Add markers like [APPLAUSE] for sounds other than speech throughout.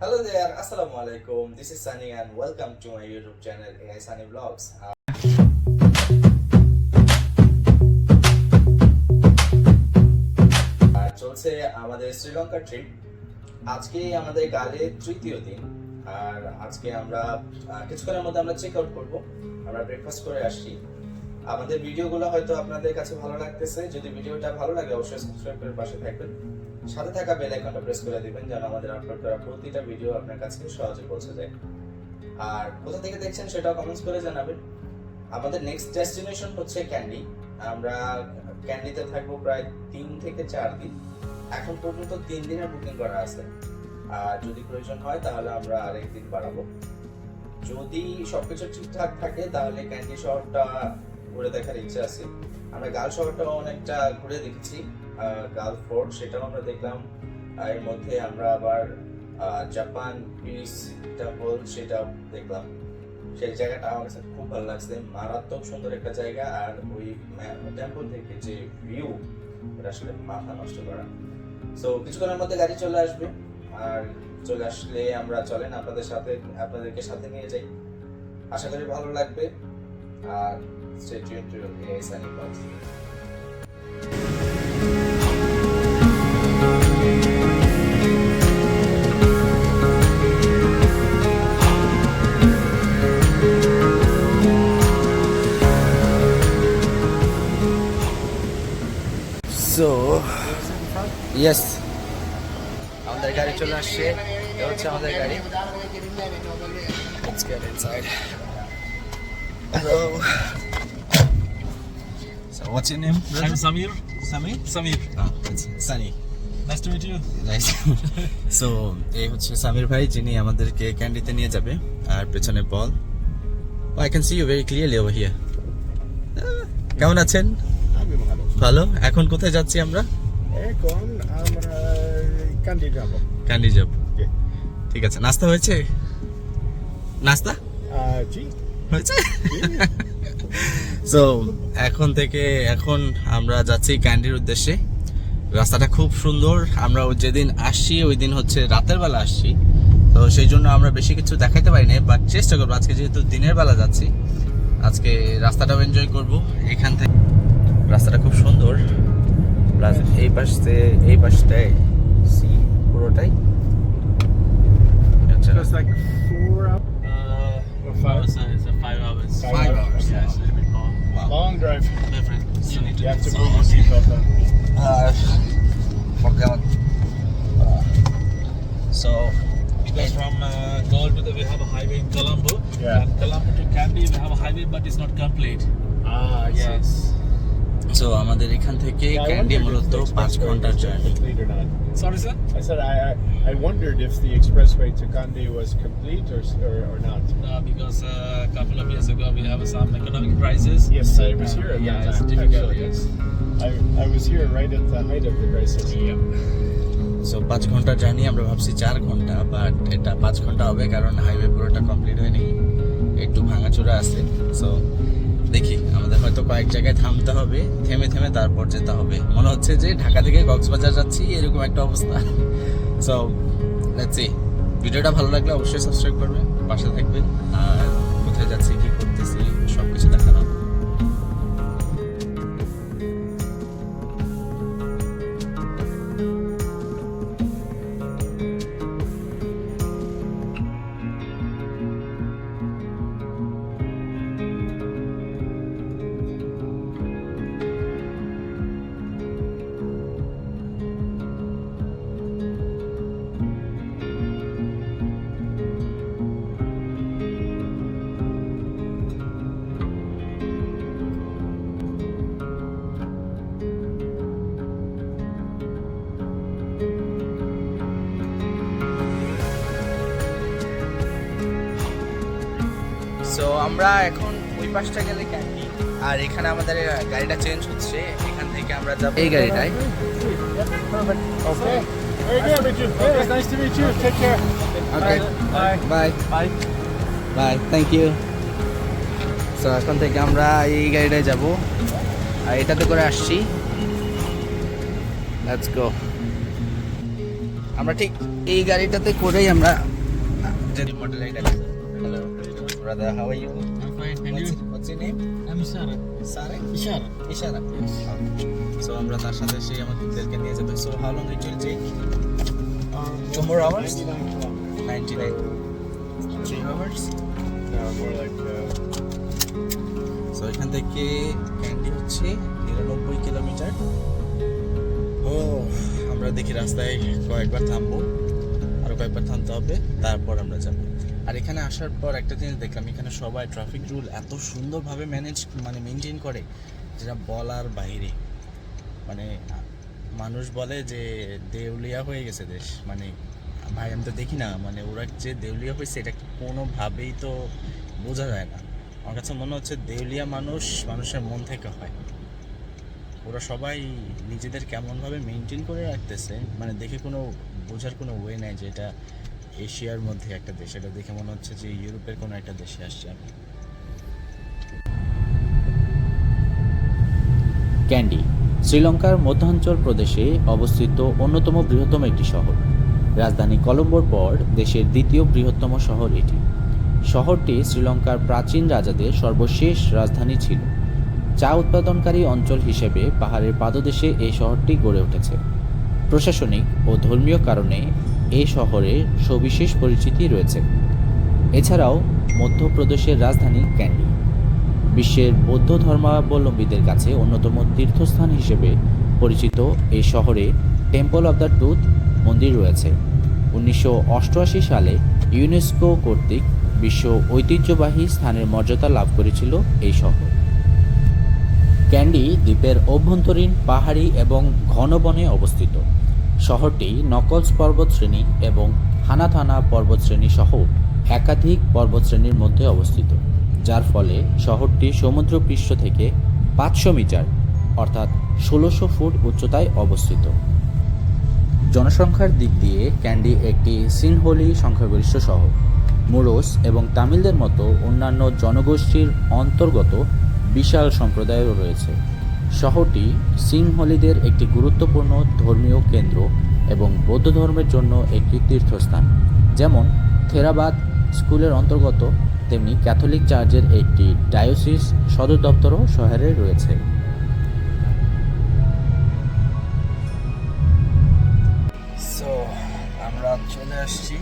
Hello there, Assalamu alaikum. This is Sunny and welcome to my YouTube channel AI Sunny Vlogs. Uh, চলছে আমাদের Sri Lanka trip আজকে আমাদের গালে তৃতীয় দিন আর আজকে আমরা কিছুক্ষণের মধ্যে আমরা চেক আউট করব আমরা ব্রেকফাস্ট করে আসছি আমাদের ভিডিওগুলো হয়তো আপনাদের কাছে ভালো লাগতেছে যদি ভিডিওটা ভালো লাগে অবশ্যই সাবস্ক্রাইব করে পাশে থাকবেন সাথে থাকা বেল আইকনটা প্রেস করে দিবেন যেন আমাদের আপলোড করা প্রতিটা ভিডিও আপনার কাছে সহজে পৌঁছে যায়। আর কোথা থেকে দেখছেন সেটাও কমেন্টস করে জানাবেন। আমাদের নেক্সট ডেস্টিনেশন হচ্ছে ক্যান্ডি আমরা ক্যান্ডিতে থাকব প্রায় তিন থেকে চার দিন। এখন পর্যন্ত তিন দিনের বুকিং করা আছে। আর যদি প্রয়োজন হয় তাহলে আমরা আরেক দিন বাড়াবো। যদি সবকিছু ঠিকঠাক থাকে তাহলে ক্যান্ডি শহরটা ঘুরে দেখার ইচ্ছা আছে। আমরা গাল শহরটাও অনেকটা ঘুরে দেখেছি। আহ, গাল ফোর্ট সেটাও আমরা দেখলাম। এর মধ্যে আমরা আবার জাপান পিস টেম্পল সেটাও দেখলাম। সেই জায়গাটা আমার কাছে খুব ভালো লাগছে। মারাত্মক সুন্দর একটা জায়গা আর ওই টেম্পল থেকে যে ভিউ এটা আসলে মাথা নষ্ট করা। সো কিছুক্ষণের মধ্যে গাড়ি চলে আসবে। আর চলে আসলে আমরা চলেন আপনাদের সাথে আপনাদেরকে সাথে নিয়ে যাই। আশা করি ভালো লাগবে। আর stay tuned to AI আসছে এটা হচ্ছে আমাদের গাড়ি Let's get inside. Hello. So what's your name? I'm Samir. Sami. Samir. Oh, it's Sunny. Nice to meet you. Nice. so এই হচ্ছে সামির ভাই যিনি আমাদেরকে ক্যান্ডিতে নিয়ে যাবে আর পেছনে বল I can see you very clearly over here কেমন আছেন ভালো ভালো এখন কোথায় যাচ্ছি আমরা এখন আমরা কান্দি যাব ক্যান্ডি যাব। জি। ঠিক আছে নাস্তা হয়েছে? নাস্তা? হয়েছে? [LAUGHS] সো এখন থেকে এখন আমরা যাচ্ছি ক্যান্ডির উদ্দেশ্যে। রাস্তাটা খুব সুন্দর আমরা ওই যেদিন আসছি ওই দিন হচ্ছে রাতের বেলা আসছি। তো সেই জন্য আমরা বেশি কিছু দেখাইতে পারি না বাট চেষ্টা করব আজকে যেহেতু দিনের বেলা যাচ্ছি আজকে রাস্তাটাও এনজয় করব। এখান থেকে রাস্তাটা খুব সুন্দর। প্লাস এই পাশে এই পাশটায় পুরোটাই আচ্ছা Just like four hours. Uh, Or five? It's, a, it's a five hours. Five Five hours. hours. Yeah, it's a little bit more. Long drive. Different. You need to, You have to so put your seatbelt on. uh, forgot. so Because from uh, Gaul to the, we have a highway in Colombo. Yeah. And Colombo to Kandy, we have a highway, but it's not complete. Ah, I see. Yes. So আমাদের এখান থেকে ক্যান্ডি মূলত the পাঁচ expressway ঘণ্টার was journey complete or not. Sorry, sir? I said I, I, I wondered if the expressway to Kandy was complete or, s- or, or not. Uh, because uh, a couple of years ago, we have some economic crisis. Yes, I was here at yeah, that it's time. difficult. actually. Yes. I, I was here right at the height of the crisis. So পাঁচ ঘণ্টার journey আমরা ভাবছি চার ঘণ্টা but এটা পাঁচ ঘণ্টা হবে কারণ হাইওয়ে পুরোটা কমপ্লিট হয়নি একটু ভাঙাচোরা আছে সো দেখি, আমাদের হয়তো কয়েক জায়গায় থামতে হবে, থেমে থেমে তারপর যেতে হবে। মনে হচ্ছে যে ঢাকা থেকে কক্সবাজার যাচ্ছি, এরকম একটা অবস্থা। সো লেটস সি ভিডিওটা ভালো লাগলে অবশ্যই সাবস্ক্রাইব করবে পাশে থাকবেন, আর কোথায় যাচ্ছি? আমরা এখন ওই পাশটা গেলে ক্যান্ডি আর এখানে আমাদের গাড়িটা চেঞ্জ হচ্ছে এখান থেকে আমরা যাব। এই গাড়িটায়. Bye. Bye thank you so এখন থেকে আমরা এই গাড়িটায় যাব। আর এটাতে করে আসছি। লেটস গো আমরা ঠিক এই গাড়িটাতে করেই আমরা যদি মডেল এটা hello brother how are you I'm fine. And you? What's your name I'm Ishara. সারে Ishara. ইশারা সো আমরা তার সাথে সেই আমাদেরকে নিয়ে যাবে। So how long it will take Two more hours? 99 3 hours. No, more like uh, so এখান থেকে ক্যান্ডি হচ্ছে নিরানব্বই কিলোমিটার ও আমরা দেখি রাস্তায় কয়েকবার থামবো। আরও কয়েকবার থামতে হবে। তারপর আমরা যাব। আর এখানে আসার পর একটা জিনিস দেখলাম, এখানে সবাই ট্রাফিক রুল এত সুন্দরভাবে ম্যানেজ মানে মেনটেন করে যেটা বলার বাইরে। মানে মানুষ বলে যে দেউলিয়া হয়ে গেছে দেশ। মানে ভাই, আমি তো দেখি না মানে ওরা যে দেউলিয়া হয়েছে, এটা কোনোভাবেই তো বোঝা যায় না। আমার কাছে মনে হচ্ছে দেউলিয়া মানুষ, মানুষের মন থেকে হয়। ওরা সবাই নিজেদের কেমনভাবে মেনটেন করে রাখতেছে মানে দেখে কোনো, বোঝার কোনো ওয়ে নাই যে এটা এশিয়ার মধ্যে একটা দেশ। এটা দেখে মনে হচ্ছে যে ইউরোপের কোনো একটা দেশে আসছে আমি ক্যান্ডি, শ্রীলঙ্কার মধ্যাঞ্চল প্রদেশে অবস্থিত অন্যতম বৃহত্তম একটি শহর। রাজধানী কলম্বোর পর দেশের দ্বিতীয় বৃহত্তম শহর এটি। শহরটি শ্রীলঙ্কার প্রাচীন রাজাদের সর্বশেষ রাজধানী ছিল। চা উৎপাদনকারী অঞ্চল হিসেবে পাহাড়ের পাদদেশে এই শহরটি গড়ে উঠেছে। প্রশাসনিক ও ধর্মীয় কারণে এই শহরের সবিশেষ পরিচিতি রয়েছে। এছাড়াও মধ্যপ্রদেশের রাজধানী ক্যান্ডি। বিশ্বের বৌদ্ধ ধর্মাবলম্বীদের কাছে অন্যতম তীর্থস্থান হিসেবে পরিচিত এই শহরে টেম্পল অব দ্য টুথ মন্দির রয়েছে। উনিশশো অষ্টআশি সালে ইউনেস্কো কর্তৃক বিশ্ব ঐতিহ্যবাহী স্থানের মর্যাদা লাভ করেছিল এই শহর। ক্যান্ডি দ্বীপের অভ্যন্তরীণ পাহাড়ি এবং ঘন বনে অবস্থিত। শহরটি নকলস পর্বতশ্রেণী এবং হানাথানা পর্বতশ্রেণী সহ একাধিক পর্বতশ্রেণীর মধ্যে অবস্থিত, যার ফলে শহরটি সমুদ্রপৃষ্ঠ থেকে পাঁচশো মিটার, অর্থাৎ ষোলোশো ফুট উচ্চতায় অবস্থিত। জনসংখ্যার দিক দিয়ে ক্যান্ডি একটি সিনহোলি সংখ্যাগরিষ্ঠ শহর। মুরোস এবং তামিলদের মতো অন্যান্য জনগোষ্ঠীর অন্তর্গত বিশাল সম্প্রদায়ও রয়েছে। শহরটি সিংহলিদের একটি গুরুত্বপূর্ণ ধর্মীয় কেন্দ্র এবং বৌদ্ধ ধর্মের জন্য একটি তীর্থস্থান। যেমন থেরাবাদ স্কুলের অন্তর্গত, তেমনি ক্যাথলিক চার্চের একটি ডায়োসিস সদর দপ্তরও শহরে রয়েছে। আমরা চলে আসছি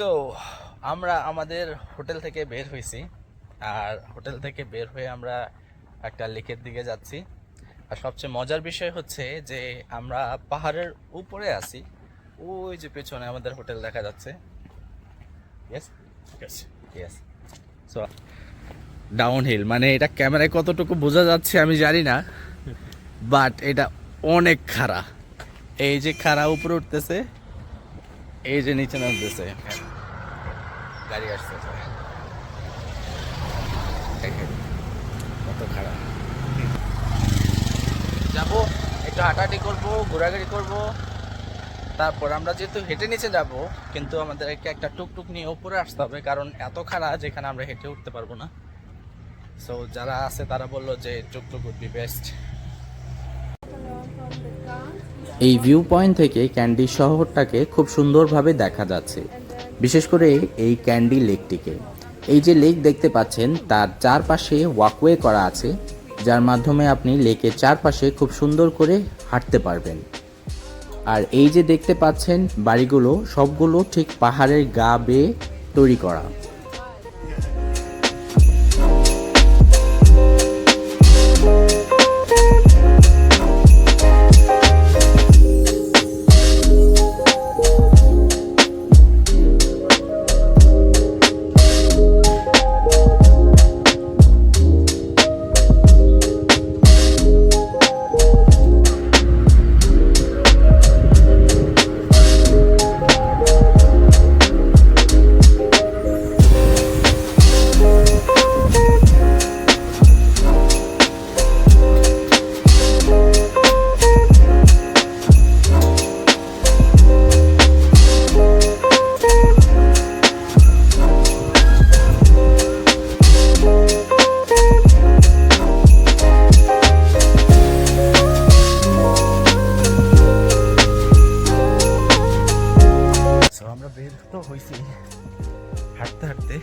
তো আমরা আমাদের হোটেল থেকে বের হয়েছি। আর হোটেল থেকে বের হয়ে আমরা একটা লেকের দিকে যাচ্ছি। আর সবচেয়ে মজার বিষয় হচ্ছে যে আমরা পাহাড়ের উপরে আছি। ওই যে পেছনে আমাদের হোটেল দেখা যাচ্ছে। Yes. Yes so down hill মানে এটা ক্যামেরায় কতটুকু বোঝা যাচ্ছে আমি জানি না বাট এটা অনেক খাড়া। এই যে খাড়া উপরে উঠতেছে এই যে নিচে নামতেছে। গাড়ি আসতেছে দেখেন কত খারাপ। যাব, একটু হাঁটাহাঁটি করব, ঘোরাঘুরি করব। তারপর আমরা যেহেতু হেঁটে নিচে যাব, কিন্তু আমাদেরকে একটা টুকটুক নিয়ে ওপরে আসতে হবে, কারণ এত খাড়া যেখানে আমরা হেঁটে উঠতে পারব না। সো যারা আছে তারা বলল যে টুকটুক উড বি বেস্ট এই ভিউ পয়েন্ট থেকে ক্যান্ডি শহরটাকে খুব সুন্দরভাবে দেখা যাচ্ছে। বিশেষ করে এই ক্যান্ডি লেকটিকে। এই যে লেক দেখতে পাচ্ছেন, তার চারপাশে ওয়াকওয়ে করা আছে, যার মাধ্যমে আপনি লেকের চারপাশে খুব সুন্দর করে হাঁটতে পারবেন। আর এই যে দেখতে পাচ্ছেন, বাড়িগুলো, সবগুলো ঠিক পাহাড়ের গা বেয়ে তৈরি করা। বের তো হয়েছি হাঁটতে হাঁটতে।